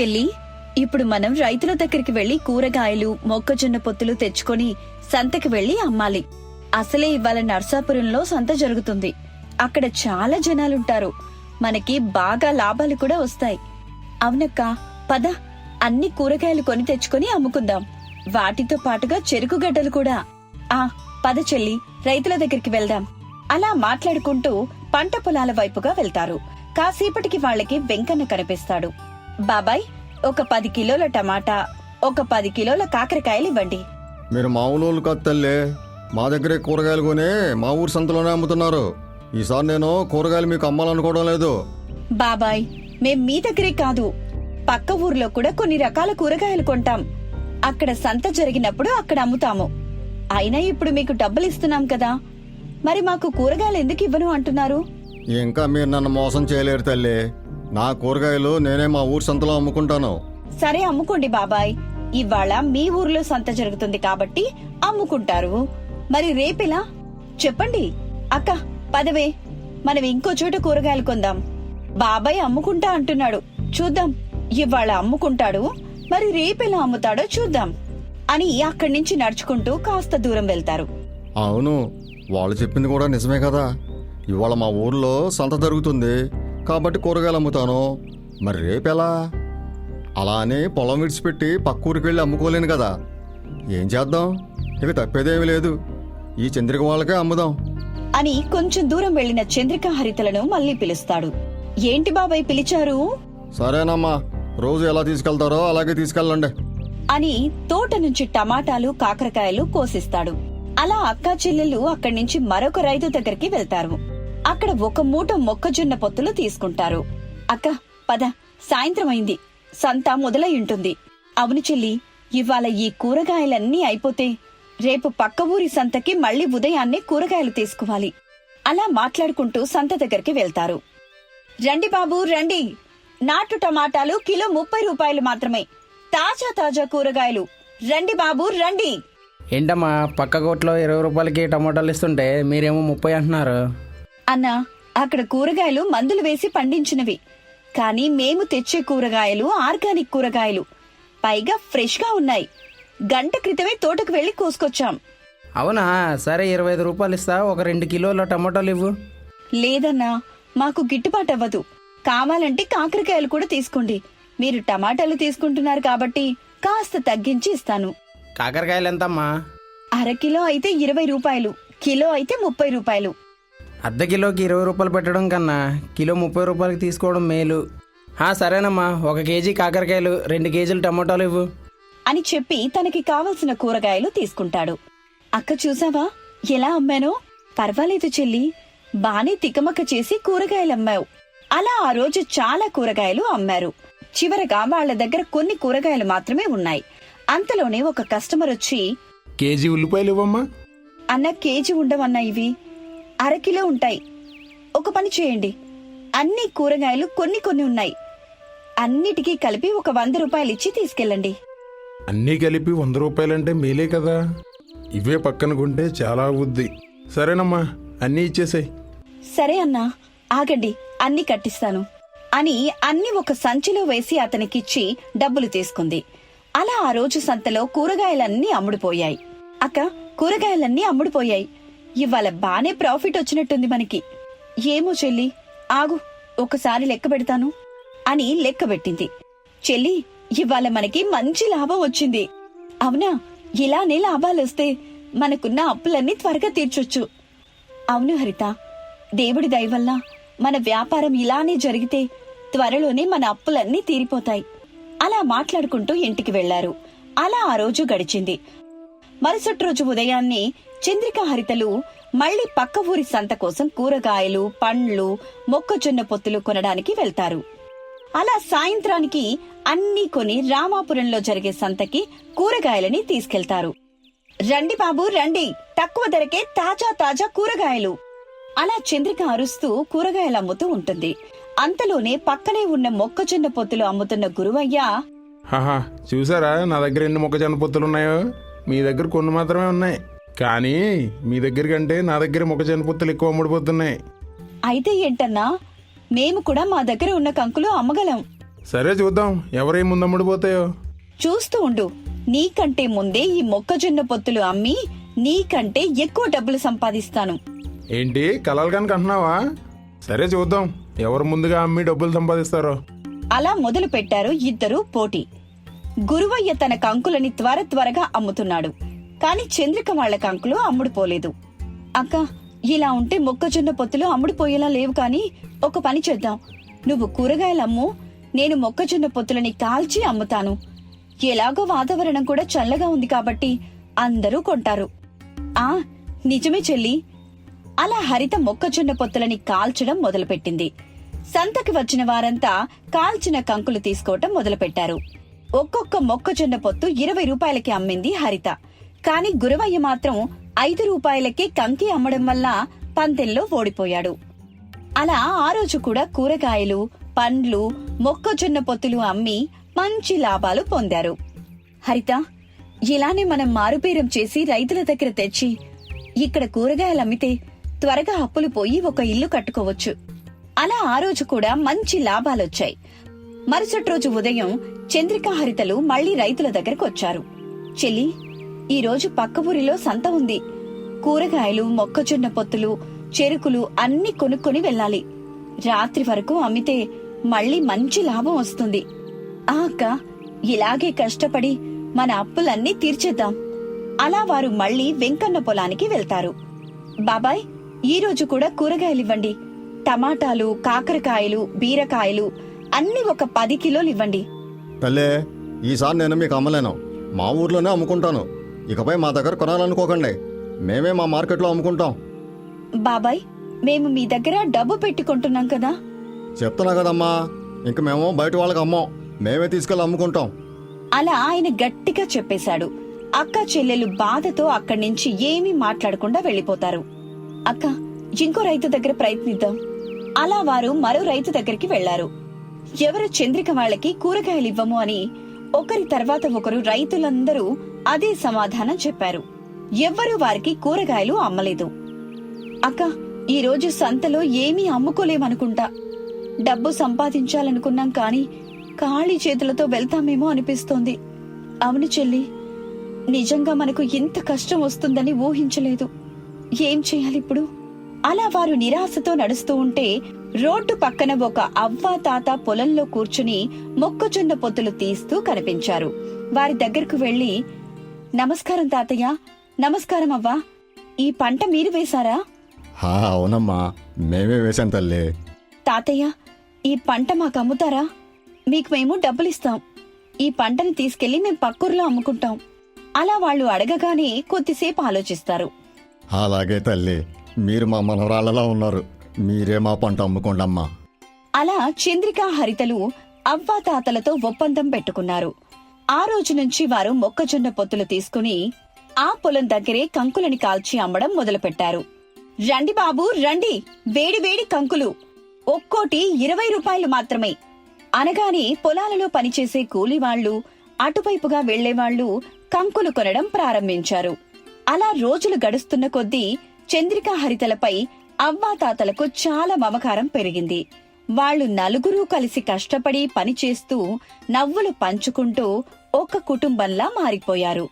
చెల్లి ఇప్పుడు మనం రైతుల దగ్గరికి వెళ్ళి కూరగాయలు మొక్కజొన్న పొత్తులు తెచ్చుకొని సంతకి వెళ్ళి అమ్మాలి. అసలే ఇవాళ నర్సాపురంలో సంత జరుగుతుంది. అక్కడ చాలా జనాలుంటారు. మనకి బాగా లాభాలు కూడా వస్తాయి. అవునక్క పద. అన్ని కూరగాయలు కొని తెచ్చుకొని అమ్ముకుందాం. వాటితో పాటుగా చెరుకు గడ్డలు కూడా. ఆ పద చెల్లి రైతుల దగ్గరికి వెళ్దాం. అలా మాట్లాడుకుంటూ పంట పొలాల వైపుగా వెళ్తారు. కాసేపటికి వాళ్ళకి వెంకన్న కనిపిస్తాడు. బాబాయ్ ఒక పది కిలోల టమాటా ఒక పది కిలోల కాకరకాయలు ఇవ్వండి. మీరు మామూలు వాళ్ళు కాదు తల్లే. మా దగ్గరే కూరగాయలు కొని మా ఊరు సంతలోనే అమ్ముతున్నారు. ఈసారి నేను కూరగాయలు మీకు అమ్మాలనుకోవడం లేదు. బాబాయ్ మేం మీ దగ్గరే కాదు. పక్క ఊర్లో కూడా కొన్ని రకాల కూరగాయలు కొంటాం. అక్కడ సంత జరిగినప్పుడు అక్కడ అమ్ముతాము. అయినా ఇప్పుడు మీకు డబ్బులు ఇస్తున్నాం కదా. మరి మాకు కూరగాయలు ఎందుకు ఇవ్వను అంటున్నారు? ఇంకా మీరు నన్ను మోసం చేయలేరు తల్లి. నా కూరగాయలు నేనే మా ఊరు సంతలో అమ్ముకుంటాను. సరే అమ్ముకోండి బాబాయ్. ఇవాళ మీ ఊర్లో సంత జరుగుతుంది కాబట్టి అమ్ముకుంటారు. మరి రేపెలా? చెప్పండి. అక్క పదవే. మనం ఇంకో చోట కూరగాయలు కొందాం. బాబాయ్ అమ్ముకుంటా అంటున్నాడు. చూద్దాం. ఇవాళ అమ్ముకుంటాడు మరి రేపెలా అమ్ముతాడో చూద్దాం అని అక్కడి నుంచి నడుచుకుంటూ కాస్త దూరం వెళ్తారు. అవును వాళ్ళు చెప్పింది కూడా నిజమే కదా. ఇవాళ మా ఊర్లో సంత జరుగుతుంది. కాబట్టి కూరగాయలు అమ్ముతాను. మరి రేపెలా అలా అని పొలం విడిచిపెట్టి పక్క ఊరికి వెళ్ళి అమ్ముకోలేను కదా. ఏం చేద్దాం? ఇక తప్పేదేమీ లేదు. ఈ చంద్రిక వాళ్ళకే అమ్ముదాం. అని కొంచెం దూరం వెళ్ళిన చంద్రికా హరితలను మళ్ళీ పిలుస్తాడు. ఏంటి బాబాయ్ పిలిచారు? సరేనమ్మా రోజు ఎలా తీసుకెళ్తారో అలాగే తీసుకెళ్ళండి. అని తోట నుంచి టమాటాలు కాకరకాయలు కోసిస్తాడు. అలా అక్కా చెల్లెళ్ళు అక్కడి నుంచి మరొక రైతు దగ్గరికి వెళ్తారు. అక్కడ ఒక మూట మొక్కజొన్న పొత్తులు తీసుకుంటారు. అక్క పద. సాయంత్రం అయింది. సంత మొదలై ఉంటుంది. అవును చెల్లి ఇవాళ ఈ కూరగాయలన్నీ అయిపోతే రేపు పక్క ఊరి సంతకి మళ్ళీ ఉదయాన్నే కూరగాయలు తీసుకోవాలి. అలా మాట్లాడుకుంటూ సంత దగ్గరికి వెళ్తారు. రండి బాబు రండి. నాటు టమాటాలు కిలో ముప్పై రూపాయలు మాత్రమే. తాజా తాజా కూరగాయలు. రండి బాబు రండి. ఏంటమ్మా పక్క కోట్లో ఇరవై రూపాయలకి టమాటాలు ఇస్తుంటే మీరేమో ముప్పై అంటున్నారు. అన్నా అక్కడ కూరగాయలు మందులు వేసి పండించినవి. కానీ మేము తెచ్చే కూరగాయలు ఆర్గానిక్ కూరగాయలు. పైగా ఫ్రెష్గా ఉన్నాయి. గంట క్రితమే తోటకు వెళ్ళి కోసుకొచ్చాం. అవునా? సరే ఇరవై ఐదు రూపాయలు ఇస్తా. ఒక రెండు కిలోల టమాటాలు ఇవ్వు. లేదన్నా మాకు గిట్టుబాటు అవ్వదు. కావాలంటే కాకరకాయలు కూడా తీసుకోండి. మీరు టమాటాలు తీసుకుంటున్నారు కాబట్టి కాస్త తగ్గించి ఇస్తాను. కాకరకాయలు ఎంతమ్మా? అరకిలో అయితే ఇరవై రూపాయలు. కిలో అయితే ముప్పై రూపాయలు. అర్ధ కిలోకి ఇరవై రూపాయలు పెట్టడం కన్నా కిలో ముప్పై రూపాయలకి తీసుకోవడం మేలు. ఆ, సరేనమ్మా ఒక కేజీ కాకరకాయలు రెండు కేజీలు టమాటాలు ఇవ్వు. అని చెప్పి తనకి కావలసిన కూరగాయలు తీసుకుంటాడు. అక్క చూసావా? ఎలా అమ్మానో? పర్వాలేదు చెల్లి బానే తికమక చేసి కూరగాయలు అమ్మావు. అలా ఆ రోజు చాలా కూరగాయలు అమ్మారు. చివరగా వాళ్ళ దగ్గర కొన్ని కూరగాయలు మాత్రమే ఉన్నాయి. అంతలోనే ఒక కస్టమర్ వచ్చి కేజీ ఉల్లిపాయలు ఇవ్వమ్మా. అన్న కేజీ ఉండవన్నా ఇవి? అరకిలో ఉంటాయి. ఒక పని చేయండి. అన్ని కూరగాయలు కొన్ని కొన్ని ఉన్నాయి. అన్నిటికీ కలిపి ఒక వంద రూపాయలు ఇచ్చి తీసుకెళ్ళండి. అన్నీ కలిపి వంద రూపాయలంటే మేలే కదా? ఇవే పక్కన కొంటే చాలా అవుద్ది. సరేనమ్మా అన్నీ ఇచ్చేసాయి. సరే అన్నా ఆగండి అన్ని కట్టిస్తాను. అని అన్ని ఒక సంచిలో వేసి అతనికిచ్చి డబ్బులు తీసుకుంది. అలా ఆ రోజు సంతలో కూరగాయలన్నీ అమ్ముడుపోయాయి. అక్క కూరగాయలన్నీ అమ్ముడుపోయాయి. ఇవాళ బానే ప్రాఫిట్ వచ్చినట్టుంది మనకి. ఏమో చెల్లి ఆగు ఒకసారి లెక్క పెడతాను అని లెక్క పెట్టింది. చెల్లి ఇవాళ మనకి మంచి లాభం వచ్చింది. అవునా? ఇలానే లాభాలొస్తే మనకున్న అప్పులన్నీ త్వరగా తీర్చొచ్చు. అవును హరిత దేవుడి దయవల్ల మన వ్యాపారం ఇలానే జరిగితే త్వరలోనే మన అప్పులన్నీ తీరిపోతాయి. అలా మాట్లాడుకుంటూ ఇంటికి వెళ్ళారు. అలా ఆ రోజు గడిచింది. మరుసటి రోజు ఉదయాన్నే చంద్రిక హరితలు మళ్ళీ పక్క ఊరి సంత కోసం కూరగాయలు పండ్లు మొక్కజొన్న పొత్తులు కొనడానికి వెళ్తారు. అలా సాయంత్రానికి అన్నీ కొని రామాపురంలో జరిగే సంతకి కూరగాయలని తీసుకెళ్తారు. రండి బాబు రండి. తక్కువ ధరకే తాజా తాజా కూరగాయలు. అలా చంద్రిక అరుస్తూ కూరగాయలు అమ్ముతూ ఉంటుంది. అంతలోనే పక్కనే ఉన్న మొక్కజొన్న పొత్తులు అమ్ముతున్న గురువయ్య చూసారా నా దగ్గర ఎన్ని మొక్కజొన్న పొత్తులు ఉన్నాయో? మీ దగ్గర కొన్ని మాత్రమే ఉన్నాయి. కానీ మీ దగ్గర కంటే నా దగ్గర మొక్కజొన్న పొత్తులు ఎక్కువ అమ్ముడుపోతున్నాయి. అయితే ఏంటన్నా? మేము కూడా మా దగ్గర ఉన్న కంకులు అమ్మగలం. సరే చూద్దాం ఎవరేం ముందమ్ముడిపోతాయో చూస్తూ ఉండు. నీకంటే ముందే ఈ మొక్కజొన్న పొత్తులు అమ్మి నీకంటే ఎక్కువ డబ్బులు సంపాదిస్తాను. ఏంటి కలలు కనుక అంటున్నావా? సరే చూద్దాం ఎవరు ముందుగా అమ్మి డబ్బులు సంపాదిస్తారో. అలా మొదలు పెట్టారు ఇద్దరూ పోటీ. గురువయ్య తన కంకులని త్వర త్వరగా అమ్ముతున్నాడు. కానీ చంద్రిక వాళ్ళ కంకులు అమ్ముడుపోలేదు అక్క ఇలా ఉంటే మొక్కజొన్న పొత్తులు అమ్ముడుపోయేలా లేవు కాని ఒక పని చేద్దాం. నువ్వు కూరగాయలు అమ్ము నేను మొక్కజొన్న పొత్తులని కాల్చి అమ్ముతాను. ఎలాగో వాతావరణం కూడా చల్లగా ఉంది కాబట్టి అందరూ కొంటారు. ఆ నిజమే చెల్లి. అలా హరిత మొక్కజొన్న పొత్తులని కాల్చడం మొదలుపెట్టింది. సంతకి వచ్చిన వారంతా కాల్చిన కంకులు తీసుకోవటం మొదలుపెట్టారు. ఒక్కొక్క మొక్కజొన్న పొత్తు ఇరవై రూపాయలకి అమ్మింది హరిత. కాని గురవయ్య మాత్రం ఐదు రూపాయలకే కంకి అమ్మడం వల్ల పందెంలో ఓడిపోయాడు. అలా ఆ రోజు కూడా కూరగాయలు పండ్లు మొక్కజొన్న పొత్తులు అమ్మి మంచి లాభాలు పొందారు. హరిత ఇలానే మనం మారుపేరం చేసి రైతుల దగ్గర తెచ్చి ఇక్కడ కూరగాయలు అమ్మితే త్వరగా అప్పులు పోయి ఒక ఇల్లు కట్టుకోవచ్చు. అలా ఆ రోజు కూడా మంచి లాభాలొచ్చాయి మరుసటి రోజు ఉదయం చంద్రికా హరితలు మళ్ళీ రైతుల దగ్గరకు వచ్చారు. చెల్లి ఈరోజు పక్క ఊరిలో సంత ఉంది. కూరగాయలు మొక్కజొన్న పొత్తులు చెరుకులు అన్ని కొనుక్కొని వెళ్ళాలి. రాత్రి వరకు అమ్మితే మళ్ళీ మంచి లాభం వస్తుంది. ఆ అక్క ఇలాగే కష్టపడి మన అప్పులన్నీ తీర్చేద్దాం. అలా వారు మళ్ళీ వెంకన్న పొలానికి వెళ్తారు. బాబాయ్ ఈరోజు కూడా కూరగాయలివ్వండి. టమాటాలు కాకరకాయలు బీరకాయలు అన్ని ఒక పది కిలోలు ఇవ్వండి తల్లే ఈసారి నేను మీకు అమ్మలేను. మా ఊర్లోనే అమ్ముకుంటాను. ఇకపై మా దగ్గర కొనాలనుకోకండి. మేమే మా మార్కెట్లో అమ్ముకుంటాం. బాబాయ్ మేము మీ దగ్గర డబ్బు పెట్టుకుంటున్నాం కదా? చెప్తున్నా కదమ్మా ఇంక మేము బయట వాళ్ళకి అమ్మం. మేమే తీసుకెళ్ళి అమ్ముకుంటాం. అలా ఆయన గట్టిగా చెప్పేశాడు. అక్క చెల్లెలు బాధతో అక్కడి నుంచి ఏమీ మాట్లాడకుండా వెళ్ళిపోతారు అక్క ఇంకో రైతు దగ్గర ప్రయత్నిద్దాం. అలా వారు మరో రైతు దగ్గరికి వెళ్ళారు ఎవరు చంద్రిక వాళ్ళకి కూరగాయలు ఇవ్వము అని ఒకరి తర్వాత ఒకరు రైతులందరూ అదే సమాధానం చెప్పారు. ఎవ్వరూ వారికి కూరగాయలు అమ్మలేదు. అక్క ఈరోజు సంతలో ఏమీ అమ్ముకోలేమనుకుంటా. డబ్బు సంపాదించాలనుకున్నాం కాని ఖాళీ చేతులతో వెళ్తామేమో అనిపిస్తోంది. అవును చెల్లి నిజంగా మనకు ఇంత కష్టం వస్తుందని ఊహించలేదు. ఏం చేయాలిప్పుడు అలా వారు నిరాశతో నడుస్తూ ఉంటే రోడ్డు పక్కన ఒక అవ్వ తాత పొలంలో కూర్చుని మొక్కజొన్న పొత్తులు తీస్తూ కనిపించారు. వారి దగ్గరకు వెళ్ళి నమస్కారం తాతయ్య. నమస్కారం అవ్వా. ఈ పంట మీరు వేశారా? హా అవునమ్మా. మేమే వేశాం తల్లి. తాతయ్య ఈ పంట మాకు అమ్ముతారా? మీకు మేము డబ్బులిస్తాం. ఈ పంటను తీసుకెళ్ళి మేము పక్కూర్లో అమ్ముకుంటాం. అలా వాళ్ళు అడగగానే కొద్దిసేపు ఆలోచిస్తారు. అలాగే తల్లి. మీరు మా మనవరాళ్ళలా ఉన్నారు. మీరే మా పంట అమ్ముకోండమ్మా. అలా చంద్రిక హరితలు అవ్వా తాతలతో ఒప్పందం పెట్టుకున్నారు. ఆ రోజు నుంచి వారు మొక్కజొన్న పొత్తులు తీసుకుని ఆ పొలం దగ్గరే కంకులని కాల్చి అమ్మడం మొదలుపెట్టారు. రండి బాబు రండి. వేడి వేడి కంకులు. ఒక్కోటి ఇరవై రూపాయలు మాత్రమే. అనగానే పొలాలలో పనిచేసే కూలివాళ్ళు అటువైపుగా వెళ్ళేవాళ్ళు కంకులు కొనడం ప్రారంభించారు. అలా రోజులు గడుస్తున్న కొద్దీ చంద్రికా హరితలపై అవ్వాతాతలకు చాలా మమకారం పెరిగింది. వాళ్ళు నలుగురూ కలిసి కష్టపడి పనిచేస్తూ నవ్వులు పంచుకుంటూ ఒక కుటుంబంలా మారిపోయారు.